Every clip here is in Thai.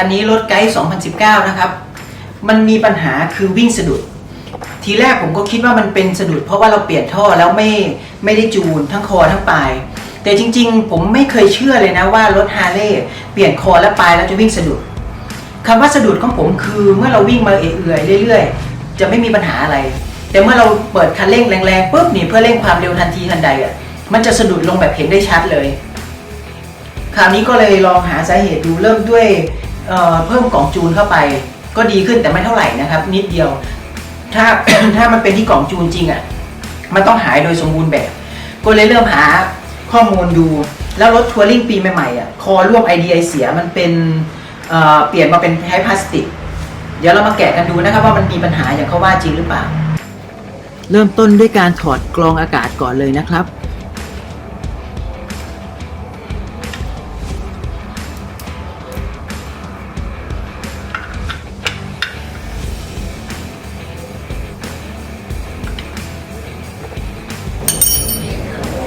คันนี้รถไกด์ 2019 นะครับ มันมีปัญหาคือวิ่งสะดุด ทีแรกผมก็คิดว่ามันเป็นสะดุด เพราะว่าเราเปลี่ยนท่อแล้วไม่ไม่ได้จูนทั้งคอทั้งปลาย แต่จริงๆ ผมไม่เคยเชื่อเลยนะว่ารถฮาร์เลย์เปลี่ยนคอและปลายแล้วจะวิ่งสะดุดคำว่าสะดุดของผมคือเมื่อเราวิ่งมาเอื่อยๆเรื่อยๆ จะไม่มีปัญหาอะไร แต่เมื่อเราเปิดคันเร่งแรงๆปุ๊บนี่เพื่อเร่งความเร็วทันทีทันใดอะมันจะสะดุดลงแบบเห็นได้ชัดเลย คราวนี้ก็เลยลองหาสาเหตุดูเริ่มด้วย เอ่อเพิ่มกล่องจูนเข้าไป ก็ดีขึ้นแต่ไม่เท่าไหร่นะครับ นิดเดียว ถ้า ถ้ามันเป็นที่กล่องจูนจริงอะมันต้องหายโดยสมบูรณ์แบบ ก็เลยเริ่มหาข้อมูลดู แล้วรถทัวริงปีใหม่ๆอะคอร่วม IDI เสียมันเป็นเอ่อเปลี่ยนมาเป็นใช้พลาสติก เดี๋ยวเรามาแกะกันดูนะครับว่ามันมีปัญหาอย่างเขาว่าจริงหรือเปล่า เริ่มต้นด้วยการถอดกรองอากาศก่อนเลยนะครับ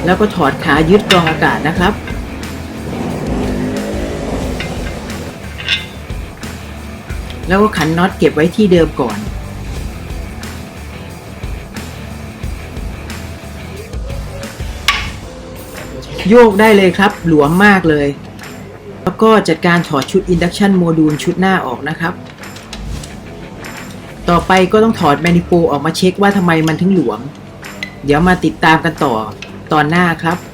แล้วก็ถอดขายึดกรองอากาศนะครับ แล้วก็ขันน็อตเก็บไว้ที่เดิมก่อน โยกได้เลยครับ หลวมมากเลย แล้วก็จัดการถอดชุด Induction Module ชุดหน้าออกนะครับต่อไปก็ต้องถอดแมนิโปออกมาเช็คว่าทำไมมันถึงหลวม เดี๋ยวมาติดตามกันต่อ ตอนหน้าครับ